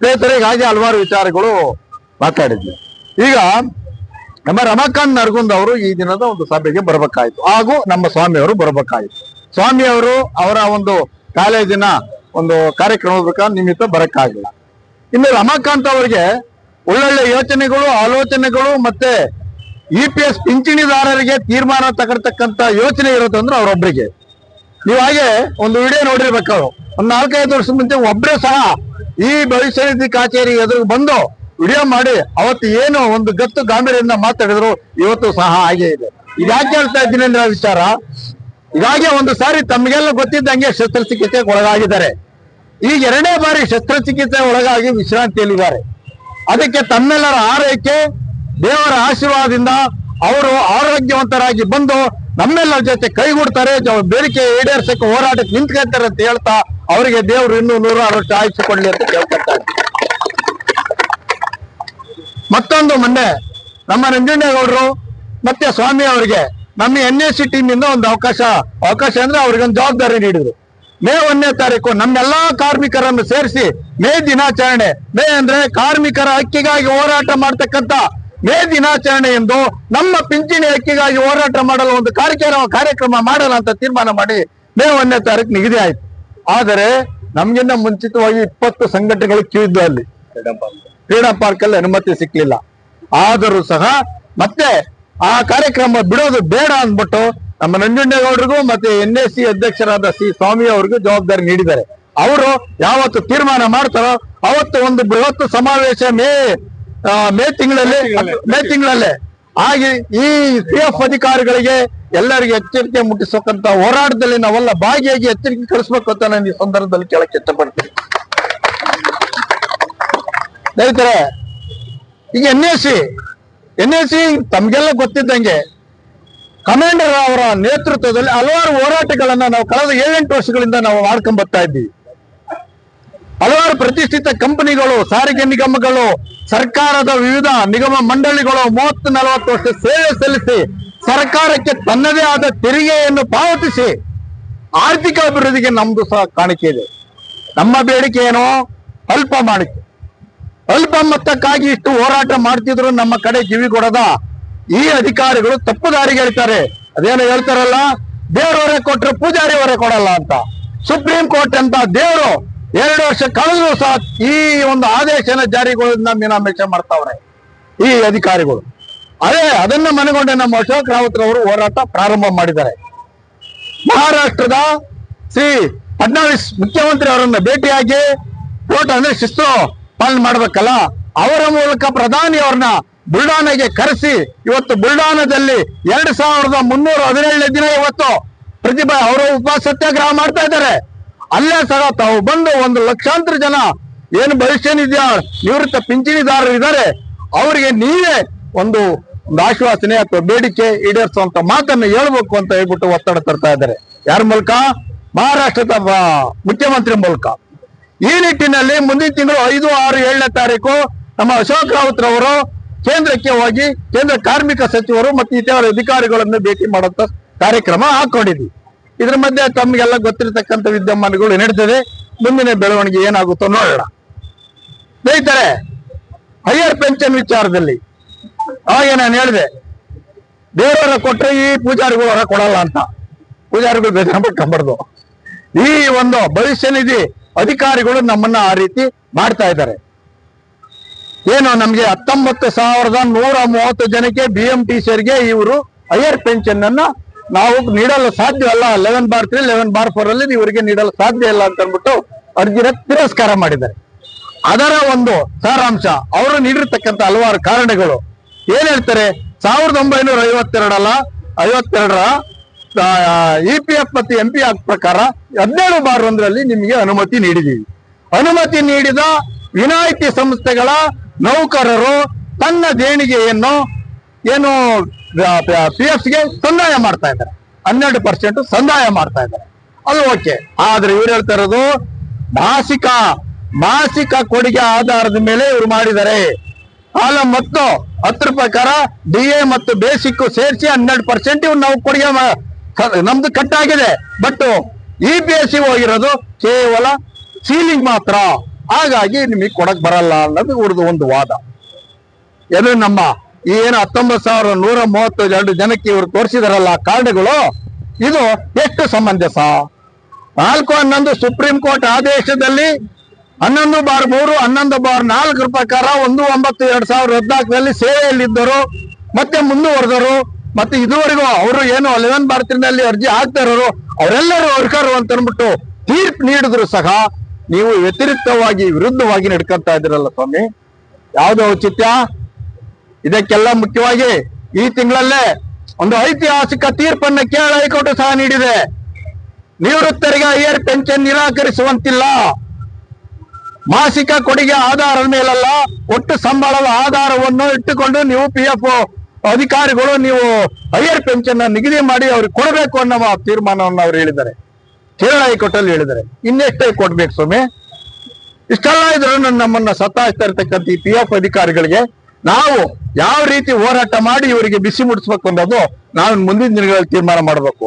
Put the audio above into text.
ಸ್ನೇಹಿತರೆ ಹೀಗಾಗಿ ಹಲವಾರು ವಿಚಾರಗಳು ಮಾತಾಡಿದ್ವಿ. ಈಗ ನಮ್ಮ ರಮಾಕಾಂತ್ ನರ್ಗುಂದ್ ಅವರು ಈ ದಿನದ ಒಂದು ಸಭೆಗೆ ಬರಬೇಕಾಯ್ತು. ಹಾಗೂ ನಮ್ಮ ಸ್ವಾಮಿಯವರು ಬರಬೇಕಾಯ್ತು. ಸ್ವಾಮಿಯವರು ಅವರ ಒಂದು ಕಾಲೇಜಿನ ಒಂದು ಕಾರ್ಯಕ್ರಮದ ನಿಮಿತ್ತ ಬರಕ್ಕಾಗಿಲ್ಲ. ಇನ್ನು ರಮಾಕಾಂತ್ ಅವರಿಗೆ ಒಳ್ಳೊಳ್ಳೆ ಯೋಚನೆಗಳು, ಆಲೋಚನೆಗಳು ಮತ್ತೆ ಇ ಪಿ ಎಸ್ ಪಿಂಚಣಿದಾರರಿಗೆ ತೀರ್ಮಾನ ತಗೊಳ್ತಕ್ಕಂತ ಯೋಚನೆ ಇರೋದಂದ್ರೆ ಅವರೊಬ್ಬರಿಗೆ ನೀವು ಹಾಗೆ ಒಂದು ವಿಡಿಯೋ ನೋಡಿರ್ಬೇಕು ಒಂದ್ ನಾಲ್ಕೈದು ವರ್ಷ ಮುಂಚೆ ಒಬ್ಬರೇ ಸಹ ಈ ಭವಿಷ್ಯ ನಿಧಿ ಕಚೇರಿ ಎದುರು ಬಂದು ವಿಡಿಯೋ ಮಾಡಿ ಅವತ್ತು ಏನು ಒಂದು ಗತ್ತು ಗಾಂಭೀರ್ಯದಿಂದ ಮಾತಾಡಿದ್ರು, ಇವತ್ತು ಸಹ ಹಾಗೆ ಇದೆ. ಇದ್ಯಾಕೆ ಹೇಳ್ತಾ ಇದ್ದೀನಿ ಅಂದ್ರೆ ವಿಚಾರ ಇದಾಗೆ ಒಂದು ಸಾರಿ ತಮಗೆಲ್ಲ ಗೊತ್ತಿದ್ದಂಗೆ ಶಸ್ತ್ರಚಿಕಿತ್ಸೆಗೆ ಒಳಗಾಗಿದ್ದಾರೆ. ಈಗ ಎರಡನೇ ಬಾರಿ ಶಸ್ತ್ರಚಿಕಿತ್ಸೆ ಒಳಗಾಗಿ ವಿಶ್ರಾಂತಿಯಲ್ಲಿದ್ದಾರೆ. ಅದಕ್ಕೆ ತಮ್ಮೆಲ್ಲರ ಆರೈಕೆ ದೇವರ ಆಶೀರ್ವಾದದಿಂದ ಅವರು ಆರೋಗ್ಯವಂತರಾಗಿ ಬಂದು ನಮ್ಮೆಲ್ಲರ ಜೊತೆ ಕೈಗೂಡ್ತಾರೆ ಬೇಡಿಕೆ ಈಡೇರ್ಸಕ್ಕೆ ಹೋರಾಟಕ್ಕೆ ನಿಂತ್ಕೊಳ್ತಾರೆ ಅಂತ ಹೇಳ್ತಾ ಅವರಿಗೆ ದೇವರು ಇನ್ನೂ ನೂರಾರು ವರ್ಷ ಅಂತ ಕೇಳ್ಕೊಳ್ತಾರೆ ಮತ್ತೊಂದು ಮೊನ್ನೆ ನಮ್ಮ ನಂಜುಂಡೇಗೌಡರು ಮತ್ತೆ ಸ್ವಾಮಿ ಅವರಿಗೆ ನಮ್ಮ ಎನ್ ಎಸ್ ಸಿ ಟೀಮ್ ಇಂದ ಒಂದು ಅವಕಾಶ ಅವಕಾಶ ಅಂದ್ರೆ ಅವ್ರಿಗೊಂದು ಜವಾಬ್ದಾರಿ ನೀಡಿದ್ರು. ಮೇ ಒಂದನೇ ತಾರೀಕು ನಮ್ಮೆಲ್ಲಾ ಕಾರ್ಮಿಕರನ್ನು ಸೇರಿಸಿ ಮೇ ದಿನಾಚರಣೆ. ಮೇ ಅಂದ್ರೆ ಕಾರ್ಮಿಕರ ಹಕ್ಕಿಗಾಗಿ ಹೋರಾಟ ಮಾಡ್ತಕ್ಕಂತ ಮೇ ದಿನಾಚರಣೆ ಎಂದು ನಮ್ಮ ಪಿಂಚಣಿ ಹಕ್ಕಿಗಾಗಿ ಹೋರಾಟ ಮಾಡಲು ಒಂದು ಕಾರ್ಯಕ್ರಮ ಕಾರ್ಯಕ್ರಮ ಮಾಡಲ್ಲ ಅಂತ ತೀರ್ಮಾನ ಮಾಡಿ ಮೇ ಒಂದನೇ ತಾರೀಕು ನಿಗದಿ ಆಯ್ತು. ಆದರೆ ನಮಗಿನ್ನ ಮುಂಚಿತವಾಗಿ ಇಪ್ಪತ್ತು ಸಂಘಟನೆಗಳು ಕ್ಯೂ ಅಲ್ಲಿ. ಕ್ರೀಡಾ ಪಾರ್ಕ್ ಅಲ್ಲಿ ಅನುಮತಿ ಸಿಕ್ಲಿಲ್ಲ. ಆದರೂ ಸಹ ಮತ್ತೆ ಆ ಕಾರ್ಯಕ್ರಮ ಬಿಡೋದು ಬೇಡ ಅಂದ್ಬಿಟ್ಟು ನಮ್ಮ ನಂಜುಂಡೇಗೌಡರಿಗೂ ಮತ್ತೆ ಎನ್ ಎಸ್ ಸಿ ಅಧ್ಯಕ್ಷರಾದ ಸಿ ಸ್ವಾಮಿ ಅವರಿಗೂ ಜವಾಬ್ದಾರಿ ನೀಡಿದ್ದಾರೆ. ಅವರು ಯಾವತ್ತು ತೀರ್ಮಾನ ಮಾಡ್ತಾರೋ ಅವತ್ತು ಒಂದು ಬೃಹತ್ ಸಮಾವೇಶ ಮೇ ಮೇ ತಿಂಗಳಲ್ಲಿ ಮೇ ತಿಂಗಳಲ್ಲೇ. ಹಾಗೆ ಈ ಸಿ ಎಫ್ ಅಧಿಕಾರಿಗಳಿಗೆ ಎಲ್ಲರಿಗೂ ಎಚ್ಚರಿಕೆ ಮುಟ್ಟಿಸಕ್ಕಂತ ಹೋರಾಟದಲ್ಲಿ ನಾವೆಲ್ಲ ಭಾಗಿಯಾಗಿ ಎಚ್ಚರಿಕೆ ಕಳಿಸ್ಬೇಕು ಅಂತ ನಾನು ಈ ಸಂದರ್ಭದಲ್ಲಿ ಕೇಳಕ್ಕೆ ಇಷ್ಟಪಡ್ತೀನಿ. ಸ್ನೇಹಿತರೆ ಈಗ N S C N S C ತಮ್ಗೆಲ್ಲ ಗೊತ್ತಿದ್ದಂಗೆ ಕಮಾಂಡರ್ ಅವರ ನೇತೃತ್ವದಲ್ಲಿ ಹಲವಾರು ಹೋರಾಟಗಳನ್ನ ನಾವು ಕಳೆದ ಏಳೆಂಟು ವರ್ಷಗಳಿಂದ ನಾವು ಮಾಡ್ಕೊಂಡ್ ಬರ್ತಾ ಇದ್ದೀವಿ. ಹಲವಾರು ಪ್ರತಿಷ್ಠಿತ ಕಂಪನಿಗಳು ಸಾರಿಗೆ ನಿಗಮಗಳು ಸರ್ಕಾರದ ವಿವಿಧ ನಿಗಮ ಮಂಡಳಿಗಳು ಮೂವತ್ತು ನಲವತ್ತು ವರ್ಷ ಸೇವೆ ಸಲ್ಲಿಸಿ ಸರ್ಕಾರಕ್ಕೆ ತನ್ನದೇ ಆದ ತೆರಿಗೆಯನ್ನು ಪಾವತಿಸಿ ಆರ್ಥಿಕ ಅಭಿವೃದ್ಧಿಗೆ ನಮ್ದು ಸಹ ಕಾಣಿಕೆ ಇದೆ. ನಮ್ಮ ಬೇಡಿಕೆ ಏನು ಅಲ್ಪ ಮಾಡಿಕೆ ಅಲ್ಪ ಮೊತ್ತಕ್ಕಾಗಿ ಇಷ್ಟು ಹೋರಾಟ ಮಾಡ್ತಿದ್ರು ನಮ್ಮ ಕಡೆ ಕಿವಿಗೊಡದ ಈ ಅಧಿಕಾರಿಗಳು ತಪ್ಪು ದಾರಿಗೆ ಹೇಳ್ತಾರೆ. ಅದೇನು ಹೇಳ್ತಾರಲ್ಲ, ದೇವರವರೇ ಕೊಟ್ರೆ ಪೂಜಾರಿ ಅವರೇ ಕೊಡಲ್ಲ ಅಂತ. ಸುಪ್ರೀಂ ಕೋರ್ಟ್ ಅಂತ ದೇವರು ಎರಡು ವರ್ಷ ಕಳೆದ್ರು ಸಹ ಈ ಒಂದು ಆದೇಶನ ಜಾರಿಗೊಳಿಸಿದ ಮೀನಾಮೇಷ ಮಾಡ್ತಾವ್ರೆ, ಈ ಅಧಿಕಾರಿಗಳು. ಅದೇ ಅದನ್ನ ಮನಗೊಂಡೆ ನಮ್ಮ ಅಶೋಕ್ ರಾವತ್ ಅವರು ಹೋರಾಟ ಪ್ರಾರಂಭ ಮಾಡಿದ್ದಾರೆ. ಮಹಾರಾಷ್ಟ್ರದ ಶ್ರೀ ಫಡ್ನವೀಸ್ ಮುಖ್ಯಮಂತ್ರಿ ಅವರನ್ನ ಭೇಟಿಯಾಗಿ ಕೋರ್ಟ್ ಅಂದ್ರೆ ಶಿಸ್ತು ಪಾಲನೆ ಮಾಡ್ಬೇಕಲ್ಲ, ಅವರ ಮೂಲಕ ಪ್ರಧಾನಿ ಅವ್ರನ್ನ ಬುಲ್ಡಾನಗೆ ಕರೆಸಿ, ಇವತ್ತು ಬುಲ್ಡಾನದಲ್ಲಿ ಎರಡ್ ಸಾವಿರದ ಮುನ್ನೂರ ಹದಿನೇಳನೇ ದಿನ ಇವತ್ತು ಪ್ರತಿಭಾ ಅವರು ಉಪ ಸತ್ಯಾಗ್ರಹ ಮಾಡ್ತಾ ಇದ್ದಾರೆ. ಅಲ್ಲೇ ಸಹ ತಾವು ಬಂದು ಒಂದು ಲಕ್ಷಾಂತರ ಜನ ಏನು ಭವಿಷ್ಯ ನಿಧಿಯ ನಿವೃತ್ತ ಪಿಂಚಣಿದಾರರು ಇದ್ದಾರೆ, ಅವರಿಗೆ ನೀವೇ ಒಂದು ಒಂದು ಆಶ್ವಾಸನೆ ಅಥವಾ ಬೇಡಿಕೆ ಈಡೇರಿಸುವಂತ ಮಾತನ್ನು ಹೇಳ್ಬೇಕು ಅಂತ ಹೇಳ್ಬಿಟ್ಟು ಒತ್ತಡ ತರ್ತಾ ಇದ್ದಾರೆ. ಯಾರ ಮೂಲಕ? ಮಹಾರಾಷ್ಟ್ರದ ಮುಖ್ಯಮಂತ್ರಿ ಮೂಲಕ. ಈ ನಿಟ್ಟಿನಲ್ಲಿ ಮುಂದಿನ ತಿಂಗಳು ಐದು, ಆರು, ಏಳನೇ ತಾರೀಕು ನಮ್ಮ ಅಶೋಕ್ ರಾವತ್ ರವರು ಕೇಂದ್ರಕ್ಕೆ ಹೋಗಿ ಕೇಂದ್ರ ಕಾರ್ಮಿಕ ಸಚಿವರು ಮತ್ತು ಇತರ ಅಧಿಕಾರಿಗಳನ್ನು ಭೇಟಿ ಮಾಡುವಂತ ಕಾರ್ಯಕ್ರಮ ಹಾಕೊಂಡಿದ್ವಿ. ಇದ್ರ ಮಧ್ಯೆ ತಮ್ಗೆಲ್ಲ ಗೊತ್ತಿರತಕ್ಕಂತ ವಿದ್ಯಮಾನಗಳು ನಡೀತದೆ ಮುಂದಿನ ಬೆಳವಣಿಗೆ ಏನಾಗುತ್ತೋ ನೋಡೋಣ. ಸ್ನೇಹಿತರೆ ಹೈಯರ್ ಪೆನ್ಷನ್ ವಿಚಾರದಲ್ಲಿ ಅವಾಗ ನಾನು ಹೇಳಿದೆ. ದೇವರ ಕೊಟ್ಟರೆ ಈ ಪೂಜಾರಿಗಳು ಹೊರ ಕೊಡಲ್ಲ ಅಂತ. ಪೂಜಾರಿಗಳು ಬೇಜಾರು ಪಟ್ಕೊಂಬಾರ್ದು ಈ ಒಂದು ಭವಿಷ್ಯ ನಿಧಿ ಅಧಿಕಾರಿಗಳು ನಮ್ಮನ್ನ ಆ ರೀತಿ ಮಾಡ್ತಾ ಇದ್ದಾರೆ. ಏನು ನಮ್ಗೆ ಹತ್ತೊಂಬತ್ತು ಸಾವಿರದ ನೂರ ಮೂವತ್ತು ಜನಕ್ಕೆ ಬಿ ಎಂ ಟಿ ಇವರು ಹೈಯರ್ ಪೆನ್ಷನ್ ಅನ್ನ ನಾವು ನೀಡಲು ಸಾಧ್ಯ ಅಲ್ಲ eleven bar three eleven bar four ಅಲ್ಲಿ ಇವರಿಗೆ ನೀಡಲು ಸಾಧ್ಯ ಇಲ್ಲ ಅಂತ ಅಂದ್ಬಿಟ್ಟು ಅರ್ಜಿನ ತಿರಸ್ಕಾರ ಮಾಡಿದ್ದಾರೆ. ಅದರ ಒಂದು ಸಾರಾಂಶ, ಅವರು ನೀಡಿರ್ತಕ್ಕಂಥ ಹಲವಾರು ಕಾರಣಗಳು. ಏನ್ ಹೇಳ್ತಾರೆ? ಸಾವಿರದ ಒಂಬೈನೂರ ಐವತ್ತೆರಡಲ್ಲ ಐವತ್ತೆರಡರ ಇ ಪಿ ಎಫ್ ಮತ್ತು ಎಂ ಪಿ ಆಕ್ಟ್ ಪ್ರಕಾರ ಹದಿನೇಳು ಬಾರ್ ಒಂದರಲ್ಲಿ ನಿಮಗೆ ಅನುಮತಿ ನೀಡಿದೀವಿ. ಅನುಮತಿ ನೀಡಿದ ವಿನಾಯಿತಿ ಸಂಸ್ಥೆಗಳ ನೌಕರರು ತನ್ನ ದೇಣಿಗೆಯನ್ನು ಏನು ಪಿ ಎಫ್ಗೆ ಸಂದಾಯ ಮಾಡ್ತಾ ಇದ್ದಾರೆ. ಹನ್ನೆರಡು ಪರ್ಸೆಂಟ್ ಸಂದಾಯ ಮಾಡ್ತಾ ಇದ್ದಾರೆ. ಅದು ಓಕೆ. ಆದ್ರೆ ಇವ್ರು ಹೇಳ್ತಾ ಇರೋದು, ಮಾಸಿಕ ಮಾಸಿಕ ಕೊಡುಗೆ ಆಧಾರದ ಮೇಲೆ ಇವ್ರು ಮಾಡಿದ್ದಾರೆ. ಕಾಲ ಮತ್ತು ಹತ್ತು ಪ್ರಕಾರ ಕರ ಡಿ ಎ ಮತ್ತು ಬೇಸಿಕ್ ಸೇರಿಸಿ ಹನ್ನೆರಡು ಪರ್ಸೆಂಟ್ ಇವ್ರು ನಾವು ಕೊಡುಗೆ ನಮ್ದು ಕಟ್ ಆಗಿದೆ but E P S C ಹೋಗಿರೋದು ಕೇವಲ ಸೀಲಿಂಗ್ ಮಾತ್ರ. ಹಾಗಾಗಿ ನಿಮಗೆ ಕೊಡಕ್ ಬರಲ್ಲ ಅನ್ನೋದು ಇವ್ರದ್ದು ಒಂದು ವಾದ. ಎದು ನಮ್ಮ ಈ ಏನು ಹತ್ತೊಂಬತ್ತು ಸಾವಿರದ ನೂರ ಮೂವತ್ತು ಎರಡು ಜನಕ್ಕೆ ಇವರು ತೋರಿಸಿದಾರಲ್ಲ ಕಾರ್ಡ್ಗಳು, ಇದು ಎಷ್ಟು ಸಮಂಜಸ? ನಾಲ್ಕು ಹನ್ನೊಂದು ಸುಪ್ರೀಂ ಕೋರ್ಟ್ ಆದೇಶದಲ್ಲಿ ಹನ್ನೊಂದು ಬಾರ್ ಮೂರು, ಹನ್ನೊಂದು ಬಾರ್ ನಾಲ್ಕರ ಪ್ರಕಾರ ಒಂದು ಒಂಬತ್ತು ಎರಡ್ ಸಾವಿರದ ಹದಿನಾಲ್ಕರಲ್ಲಿ ಸೇವೆಯಲ್ಲಿದ್ದರು, ಮತ್ತೆ ಮುಂದುವರೆದರು, ಮತ್ತೆ ಇದುವರೆಗೂ ಅವರು ಏನು ಲೆವೆನ್ ಭಾರತಿನಲ್ಲಿ ಅರ್ಜಿ ಹಾಕ್ತಾ ಇರೋರು, ಅವರೆಲ್ಲರೂ ವರ್ಕರು ಅಂತ ಅಂದ್ಬಿಟ್ಟು ತೀರ್ಪು ನೀಡಿದ್ರು ಸಹ ನೀವು ವ್ಯತಿರಿಕ್ತವಾಗಿ ವಿರುದ್ಧವಾಗಿ ನಡ್ಕೊಂತ ಇದ್ದೀರಲ್ಲ ಸ್ವಾಮಿ. ಯಾವುದು ಔಚಿತ್ಯ? ಇದಕ್ಕೆಲ್ಲ ಮುಖ್ಯವಾಗಿ ಈ ತಿಂಗಳಲ್ಲೇ ಒಂದು ಐತಿಹಾಸಿಕ ತೀರ್ಪನ್ನು ಕೇರಳ ಹೈಕೋರ್ಟ್ ಸಹ ನೀಡಿದೆ. ನಿವೃತ್ತರಿಗೆ ಹೈಯರ್ ಪೆನ್ಷನ್ ನಿರಾಕರಿಸುವಂತಿಲ್ಲ. ಮಾಸಿಕ ಕೊಡುಗೆ ಆಧಾರದ ಮೇಲಲ್ಲ, ಒಟ್ಟು ಸಂಬಳದ ಆಧಾರವನ್ನು ಇಟ್ಟುಕೊಂಡು ನೀವು ಪಿ ಎಫ್ ಅಧಿಕಾರಿಗಳು ನೀವು ಹೈಯರ್ ಪೆನ್ಷನ್ ನಿಗದಿ ಮಾಡಿ ಅವ್ರಿಗೆ ಕೊಡಬೇಕು ಅನ್ನೋ ತೀರ್ಮಾನವನ್ನು ಅವ್ರು ಹೇಳಿದ್ದಾರೆ. ಕೇರಳ ಹೈಕೋರ್ಟ್ ಅಲ್ಲಿ ಹೇಳಿದ್ದಾರೆ. ಇನ್ನೆಷ್ಟೇ ಕೊಡ್ಬೇಕು ಸ್ವಾಮಿ? ಇಷ್ಟೆಲ್ಲ ಇದ್ರು ನಮ್ಮನ್ನ ಸತಾಯಿಸ್ತಾ ಇರ್ತಕ್ಕಂಥ ಈ ಪಿ ಎಫ್ ಅಧಿಕಾರಿಗಳಿಗೆ ನಾವು ಯಾವ ರೀತಿ ಹೋರಾಟ ಮಾಡಿ ಇವರಿಗೆ ಬಿಸಿ ಮುಡಿಸ್ಬೇಕು ಅನ್ನೋದು ನಾವು ಮುಂದಿನ ದಿನಗಳಲ್ಲಿ ತೀರ್ಮಾನ ಮಾಡಬೇಕು.